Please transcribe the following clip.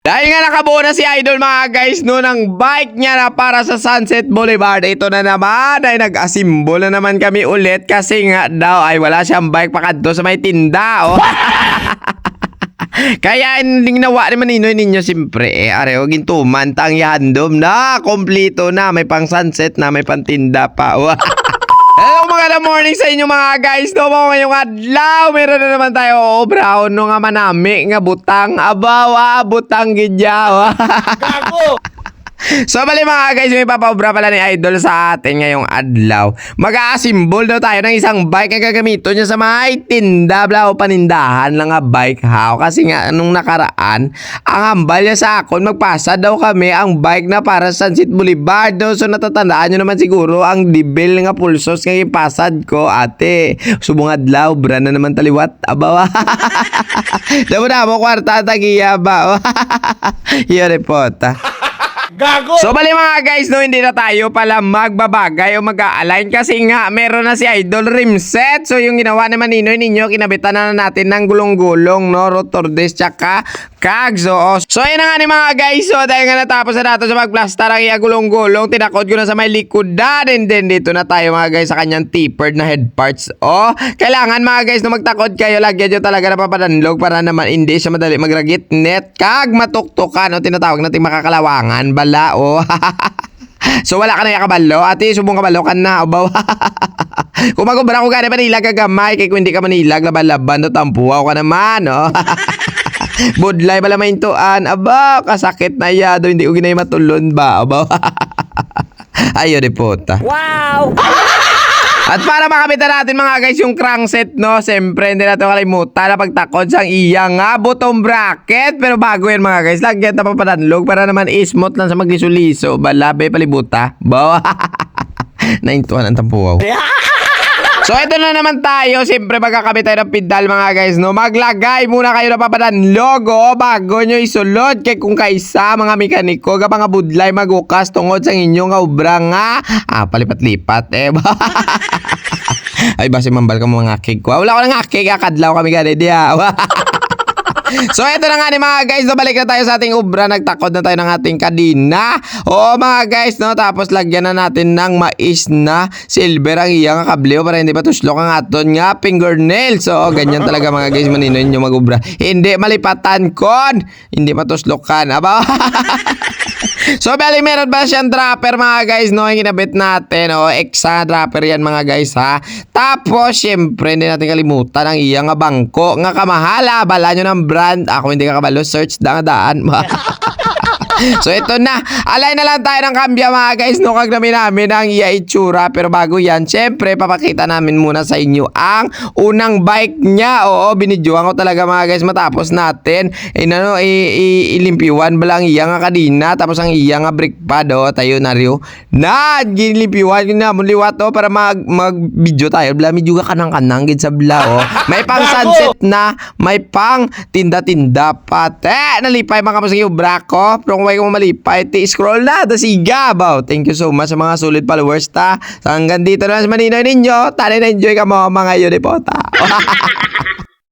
Dahil nga nakabuo na si Idol mga guys no ng bike niya na para sa Sunset Boulevard. Ito na naman ay nag-asimbo na naman kami ulit kasi nga daw ay wala siyang bike pakadto sa may tinda. Oh. Kaya hindi ginawa ni Maninoy ninyo siyempre eh. Are, huwag tuman tang yandom na. Kompleto na. May pang sunset na. May pang tinda pa. The morning sa inyo mga guys. No mo ngayong adlaw. Meron na naman tayo obraon no nga manami nga butang. Abawa, butang gidya. Gago! So bali mga guys, may papaobra pala ni Idol sa atin ngayong adlaw. Mag-aasimbol daw tayo ng isang bike na gagamito niya sa may tinda bla o panindahan lang nga bike ha. Kasi nga nung nakaraan, ang hambal niya sa akon, magpasa daw kami ang bike na para sa Sunset Boulevard daw. So natatandaan nyo naman siguro ang dibil nga pulsos nga ipasad ko ate. Subong adlaw, bra na naman taliwat. Abawa. Damo na mo kwarta tagiya ba? Iyo report. Gago! So bali mga guys, no, hindi na tayo pala magbabagay o mag-a-align kasi nga meron na si Idol Rimset. So yung ginawa ni Maninoy ninyo, kinabitan na natin ng gulong-gulong, no, rotor disc tsaka kag. So, oh. so yun na nga ni mga guys, so dahil nga natapos na nato sa magplastar ang iya gulong-gulong, tinakod ko na sa may likodan and then dito na tayo mga guys sa kanyang tapered na head parts. Oh, kailangan mga guys na magtakod kayo, lagyan nyo talaga na papadanlog para naman hindi siya madali magragit net kag matuktukan o tinatawag natin makakalawangan bala o So wala ka na yung kabalo, ate, subong kabalo ka na, ubaw. Kung magubra ko gani Manila gagamay, kay kung hindi ka Manila, laban-laban, no, tampuaw ka naman, no. Budlay bala maintuan, aba, kasakit na yado, hindi ko ginay matulon ba, ubaw. Ayo de puta. Wow! At para makapitan natin mga guys yung crankset no, siyempre hindi natin kalimutan na pagtakod sa iya nga butong bracket. Pero bago yan mga guys, lagyan na papadanlog para naman ismot lang sa magliso-liso. Balabe palibuta. Bawa. Naintuan ang tampuaw. So ito na naman tayo, siyempre magkakabit tayo ng pedal mga guys no. Maglagay muna kayo ng papadanlog oh, bago nyo isulod kay kung kaisa mga mekaniko ga mga budlay magukas tungod sa inyong obra nga ah palipat-lipat eh. Ay basi mambal ka mga cake ko. Wala ko nang cake akadlaw kami gani dia. So eto na nga ni mga guys, no, balik na tayo sa ating ubra, nagtakod na tayo ng ating kadina. Oo mga guys, no, tapos lagyan na natin ng mais na silver ang iyang kableo para hindi patuslok ang aton nga fingernail. So ganyan talaga mga guys, maninoy nyo magubra. Hindi malipatan kon, hindi matuslokan. Aba. So, bali, meron ba siyang dropper mga guys, no? Yung kinabit natin, o, exa dropper yan mga guys, ha? Tapos, syempre, hindi natin kalimutan ang iyang nga bangko, nga kamahala, bala nyo ng brand. Ako hindi ka kabalo, search nga daan. so, ito na. Alay na lang tayo ng kambya mga guys, no? Kag namin namin ang iya itsura. Pero bago yan, syempre, papakita namin muna sa inyo ang unang bike niya. Oo, binidyoan ko talaga mga guys, matapos natin, eh, ano, i- i- ilimpiwan ba lang iya nga kanina, tapos ang iya nga brake pad, oh, tayo na rin, na, gilimpiwan ko na, muliwat, oh, para mag, mag video tayo, bla, medyo ka kanang-kanang, gid sa bla, oh. May pang sunset na, may pang tinda-tinda pa, te, nalipay mga kapasang yung brako, pero kung may kung malipay, te, scroll na, dasiga, baw, thank you so much sa mga solid followers, ta, hanggang dito na sa maninoy ninyo, tali na enjoy ka mo, mga yun, ipota.